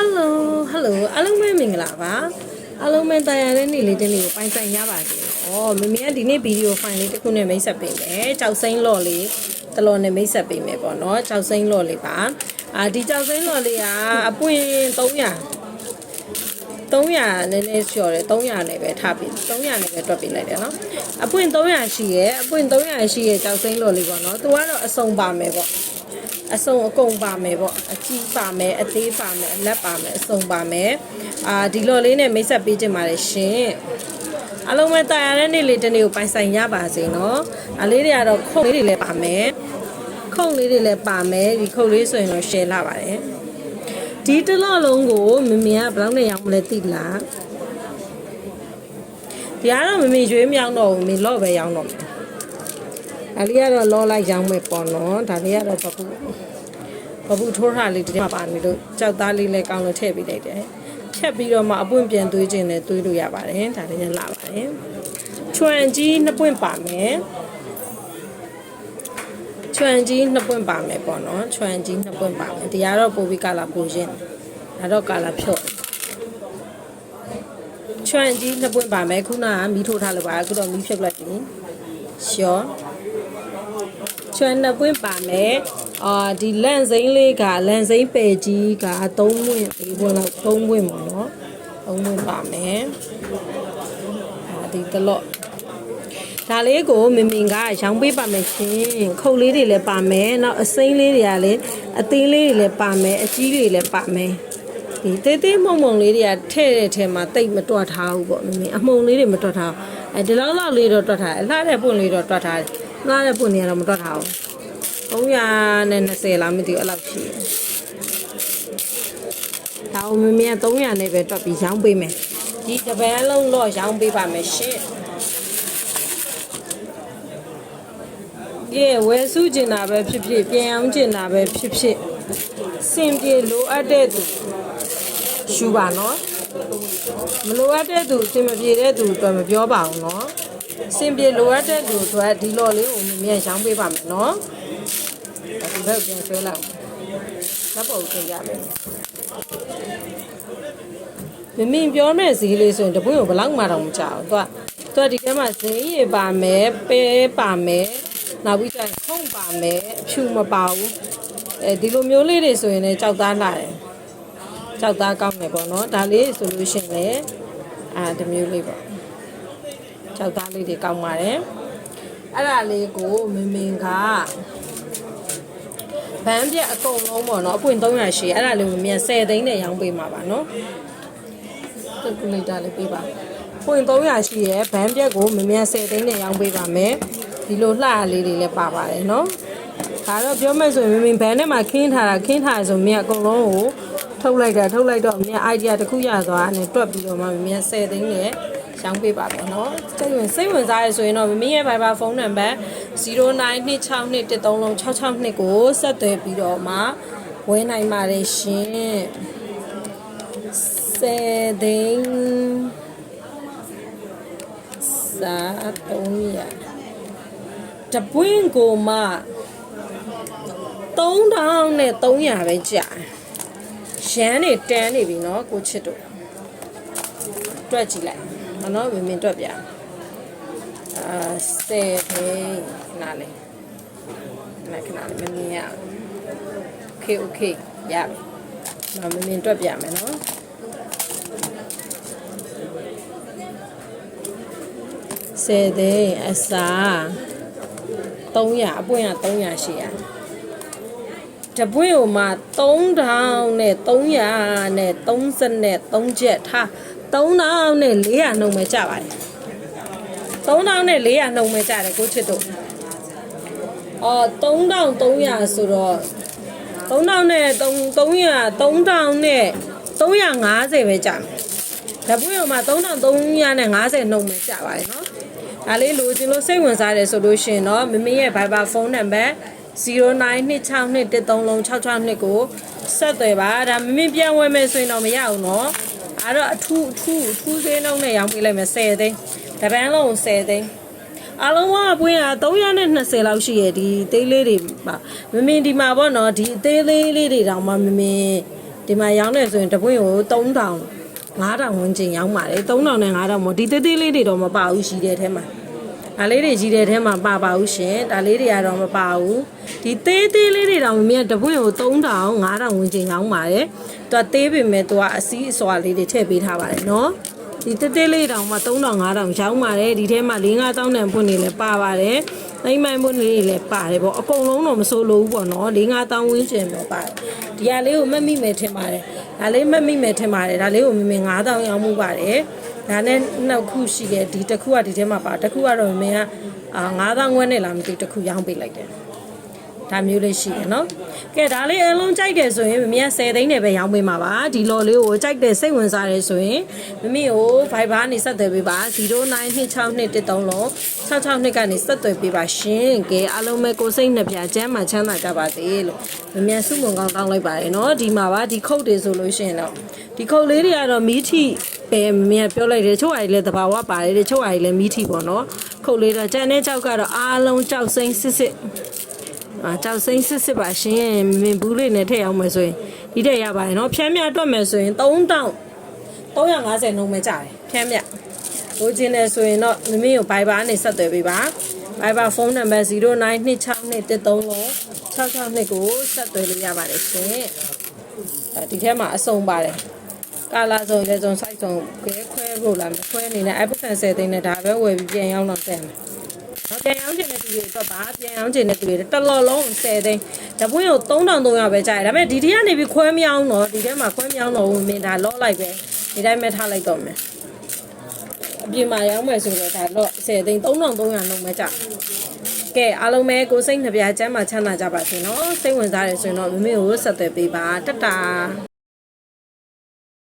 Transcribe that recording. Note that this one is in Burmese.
ယ်လိုဟယ်လိုအားလုံးပဲမင်္ဂလာပါအားလုံးပဲတာယာတဲ့နေ့လေးတစ်နေ့ကိုပိုင်ဆိုင်ရပါစေ။ဩမမေကဒီနေ့ဗီဒီယိုဖိုင်လေးတစ်ခုနဲ့မိတ်ဆက်ပေးမယ်။ကြောက်စိမ့်လော့လေးတလော်နဲ့မိတ်ဆက်ပေးမယ်ပေါ့နော်။ကြောက်စိမ့်လော့လေးပါ။အာဒီကြောက်စိမ့်လော့လေးကအပွင့်300 300နည်းနည်းလျှော်တယ်300နဲ့ပဲထားပြီး300နဲ့ပဲတွက်ပေးလိုက်တယ်နော်အပွင့်300ရှိရဲ့အပွင့်300ရှိရဲ့ကြောက်စိမ့်လော်လေးပေါ့နော်သူကတော့အစုံပါမယ်ပေါ့ အစုံအကုန်ပါမယ်ပေါ့အကြီးပါမယ်အသေးပါမယ်အလက်ပါမယ်အစုံပါမယ်အာဒီလော်လေးနဲ့မိတ်ဆက်ပေးခြင်းပါတယ်ရှင်အလုံးမဲ့တာရတဲ့နေ့လေးတစ်နေ့ကိုပိုင်ဆိုင်ရပါစေနော်အလေးတွေကတော့ခုတ်လေးတွေလည်းပါမယ်ခုတ်လေးတွေလည်းပါမယ်ဒီခုတ်လေးဆိုရင်တော့ share လာပါတယ်ဒီတစ်လော့လုံးကိုမမေကဘယ်လောက်နဲ့ရောင်းမလဲသိလားဒီကတော့မမေရွေးမရောင်းတော့ဘူးမမေလော့ပဲရောင်းတော့မယ်ဒါလေးကတော့လော့လိုက်ရောင်းမယ်ပေါ့နော်ဒါလေးကတော့ပပူ ပပူထိုးထားလေးဒီမှာပါနေလို့ကြောက်သားလေးလည်းကောင်းလို့ထည့်ပေးလိုက်တယ်ဖြတ်ပြီးတော့မှအပွင့်ပြန်သွေးခြင်းနဲ့သွေးလို့ရပါတယ်ဒါလေးလည်းလာပါတယ်ချွန်ကြီးနှစ်ပွင့်ပါမယ်ချွန်ကြီးနှစ်ပွင့်ပါမယ်ပေါ့နော်ချွန်ကြီးနှစ်ပွင့်ပါမယ်ဒီကတော့ပိုပြီးကလာပိုရင်းဒါတော့ကလာဖြော့ချွန်ကြီးနှစ်ပွင့်ပါမယ်ခုနကမီးထိုးထားလို့ပါအခုတော့မီးဖြုတ်လိုက်ပြီရှော့ချွန်နှစ်ပွင့်ပါမယ် အာဒီလန့်စိမ့်လေးကလန့်စိမ့်ပယ်ကြီးက3ပွင့်4ပွင့်လောက်3ပွင့်ပေါ့နော်3ပွင့်ပါမယ်အာဒီတလော့ဒါလေးကိုမင်မင်ကရောင်းပေးပါမယ်ရှင်ခုတ်လေးတွေလည်းပါမယ်နောက်အစိမ်းလေးတွေကလည်းအသေးလေးတွေလည်းပါမယ်အကြီးတွေလည်းပါမယ်ဒီတေးသေးမုံမုံလေးတွေကထဲ့တဲ့ထဲမှာတိတ်မတွက်ထားဘူးပေါ့မင်မင်အမှုံလေးတွေမတွက်ထားဘူးအဲဒီလောက်လောက်လေးတော့တွက်ထားတယ်အလှတဲ့ပွင့်လေးတော့တွက်ထားတယ်ငှားတဲ့ပွင့်တွေကတော့မတွက်ထားဘူး 320လားမသိဘူးအဲ့လောက်ရှိတယ်ဒါကိုမင်မင်က300နဲ့ပဲတွက်ပြီးရောင်းပေးမယ်ဒီတစ်ပန်းလုံးတော့ရောင်းပေးပါမယ်ရှင်ပြေဝယ်စုကျင်တာပဲဖြစ်ဖြစ်ပြန်အောင်ကျင်တာပဲဖြစ်ဖြစ်စင်ပြေလိုအပ်တဲ့သူရှူပါနော်မလိုအပ်တဲ့သူစင်မပြေတဲ့သူအတွက်မပြောပါဘူးနော်စင်ပြေလိုအပ်တဲ့သူအတွက်ဒီလော်လေးကိုမြင်မြန်ရောင်းပေးပါမယ်နော် ဒီဘက်ပြန်ဆွဲလိုက်လက်ပုတ်ထည့်ရမယ်မမင်းပြောမဲ့ဈေးလေးဆိုရင်တပွင့်ကိုဘယ်လောက်မှတော့မကြောက်ဘူးသူကသူကဒီထဲမှာဈေးရပါမယ်ပဲပါမယ်နောက်ပြီးကျရင်ခုံပါမယ်အဖြူမပါဘူးအဲဒီလိုမျိုးလေးတွေဆိုရင်လည်းကြောက်သားလာတယ်ကြောက်သားကောင်းတယ်ပေါ့နော်ဒါလေးဆိုလို့ရှိရင်လည်းအာဒီမျိုးလေးပေါ့ကြောက်သားလေးတွေကောင်းပါတယ်အဲ့ဒါလေးကိုမင်မင်က ဗန်းပြက်အကုန်လုံးပေါ့နော်အပွင့်300ရှိအဲ့ဒါလေးကိုမြန်10သိန်းနဲ့ရောင်းပေးမှာပါနော်ကယ်ကူလေတာလေးပေးပါပွင့်300ရှိရဲဘန်းပြက်ကိုမမြန်10သိန်းနဲ့ရောင်းပေးပါမယ်ဒီလိုလှရလေးတွေလည်းပါပါတယ်နော်ဒါတော့ပြောမယ်ဆိုရင်မင်းဘန်းထဲမှာခင်းထားတာခင်းထားရဆိုမြင်အကုန်လုံးကိုထုတ်လိုက်တာထုတ်လိုက်တော့မြင် idea တစ်ခုရသွားတယ်တွက်ပြီးတော့မှမမြန်10သိန်းနဲ့ ရောင်းပေးပါမယ်နော်စိတ်ဝင်စိတ်ဝင်စားရဆိုရင်တော့မမင်းရဲ့ Viber ဖုန်းနံပါတ်0926213662ကိုဆက်သွယ်ပြီးတော့မှဝယ်နိုင်ပါတယ်ရှင်10သိန်းစာ300တပွင့်ကိုမှ3000နဲ့300ပဲကြာရန်နေတန်းနေပြီเนาะကိုချစ်တို့တွက်ကြည့်လိုက်မ နော်မင်းမင်းတွက်ပြအာ10သိန်းခဏလေးခဏခဏလေးမမြင်ရဘူးโอเคโอเคရပြီမမင်းမင်းတွက်ပြမယ်เนาะဆယ်သိန်းအစာ300အပွင့်က300ရှိရတပွင့်ဟိုမှာ3000နဲ့300နဲ့33ချက်ထား 3000နဲ့400နှုံပဲကြပါတယ်3000နဲ့400နှုံပဲကြတယ်ကိုချစ်တို့အော်3300ဆိုတော့3000နဲ့3 300 3000နဲ့350ပဲကြာမယ်တပွင့်ဟိုမှာ3350နဲ့50နှုံပဲကြာပါတယ်နော်ဒါလေးလိုချင်လို့စိတ်ဝင်စားတယ်ဆိုလို့ရှိရင်တော့မမင်းရဲ့ Viber ဖုန်းနံပါတ်0926236662ကိုဆက်သွယ်ပါဒါမမင်းပြန်ဝယ်မယ်ဆိုရင်တော့မရအောင်နော် အဲ့တော့အထူးအထူးအထူးသေးနှုန်းနဲ့ရောင်းပေးလိုက်မယ်10သိန်းတပန်းလုံး10သိန်းအလုံးဝအပွင့်က320လောက်ရှိရဒီသေးလေးတွေပါမမင်းဒီမှာပေါ့နော်ဒီအသေးလေးလေးတွေတောင်မှမမင်းဒီမှာရောင်းနေဆိုရင်တပွင့်ကို3000 9000ဝန်းကျင်ရောင်းပါတယ်3000နဲ့9000မို့ဒီသေးသေးလေးတွေတော့မပါဘူးရှိတဲ့ထဲမှာ ဒါလေးတွေကြီးတဲ့ထဲမှာပါပါဘူးရှင်ဒါလေးတွေကတော့မပါဘူးဒီသေးသေးလေးတွေတော့မမြင်တပွင့်ကို3000 9000ဝန်းကျင်ရောင်းပါတယ်သူကသေးပေမဲ့သူကအစည်းအစွာလေးတွေထည့်ပေးထားပါတယ်နော်ဒီသေးသေးလေးတောင်မှ3000 5000ရောင်းပါတယ်ဒီထဲမှာ4 5000တန်ဖွင့်နေလဲပါပါတယ်သိမ့်မိုင်းဖွင့်နေလဲပါတယ်ပေါ့အကုန်လုံးတော့မစိုးလို့ဘူးပေါ့နော်4 5000ဝန်းကျင်ပဲပါတယ်ဒီဟာလေးကိုမက်မိမယ်ထင်ပါတယ်ဒါလေးမက်မိမယ်ထင်ပါတယ်ဒါလေးကိုမမေ9000ရောင်းမှုပါတယ် ဒါနဲ့နှစ်ခုရှိတယ်ဒီတစ်ခုကဒီထဲမှာပါတစ်ခုကတော့မမေကအာ9000ဝန်းနဲ့လားမသိဘူးတစ်ခုရောင်းပေးလိုက်တယ်ဒါမျိုးလေးရှိတယ်နော်ကဲဒါလေးအလုံးကြိုက်တယ်ဆိုရင်မမီက10သိန်းနဲ့ပဲရောင်းပေးမှာပါဒီလော်လေးကိုကြိုက်တယ်စိတ်ဝင်စားတယ်ဆိုရင်မမီကို Viber ကနေဆက်သွယ်ပေးပါ09262133လုံး662ကနေဆက်သွယ်ပေးပါရှင်ကဲအားလုံးပဲကိုစိတ်နှပြကျမ်းမှချမ်းသာကြပါစေလို့မမီစုမုံကောင်းတောင်းလိုက်ပါတယ်နော်ဒီမှာပါဒီခုတ်တွေဆိုလို့ရှိရင်တော့ဒီခုတ်လေးတွေကတော့မီးထီ ပဲမင်းကပြောလိုက်တယ်ချို့အားကြီးလည်းသဘာဝပါတယ်တဲ့ချို့အားကြီးလည်းမိထီပေါ့နော်ခုတ်လေးတော့ကြံတဲ့ကြောက်ကတော့အားလုံးကြောက်စိမ့်စစ်စစ်အာကြောက်စိမ့်စစ်စစ်ပါရှင်မင်ဘူးလေးနဲ့ထည့်အောင်မယ်ဆိုရင်ဒီတက်ရပါတယ်နော်ဖြန်းမြတ်တွက်မယ်ဆိုရင်3တောင်း350နှုန်းပဲကြတယ်ဖြန်းမြတ်ဟိုကျင်းတယ်ဆိုရင်တော့မမင်းကို Viber နဲ့ဆက်သွယ်ပေးပါ Viber ဖုန်းနံပါတ်0926233662ကိုဆက်သွယ်လို့ရပါတယ်ရှင်အဲဒီထဲမှာအဆုံးပါတယ် ကာလာစုံလည်းစုံ site စုံခွဲခွဲဖို့လားမခွဲအနေနဲ့ iPhone 10သိန်းနဲ့ဒါပဲဝယ်ပြီးပြန်ရောက်တော့တဲ့မယ်တော့ပြန်ရောင်းချင်တဲ့သူတွေအတွက်ပါပြန်ရောင်းချင်တဲ့သူတွေတစ်လော်လုံး10သိန်းတပွင့်ကို3300ပဲကြာတယ်ဒါပေမဲ့ဒီတီကနေပြီးခွဲမြောင်းတော့ဒီထဲမှာခွဲမြောင်းတော့ဝင်မင်းဒါလော့လိုက်ပဲဒီတိုင်းပဲထားလိုက်တော့မယ်အပြင်မှာရောင်းမယ်ဆိုတော့ဒါလော့10သိန်း3300လုံးပဲကြာကဲအားလုံးပဲကိုစိတ်နှပြချမ်းမှချမ်းသာကြပါစေနော်စိတ်ဝင်စားတယ်ဆိုရင်တော့မမေကိုဆက်သွယ်ပေးပါတတ်တာ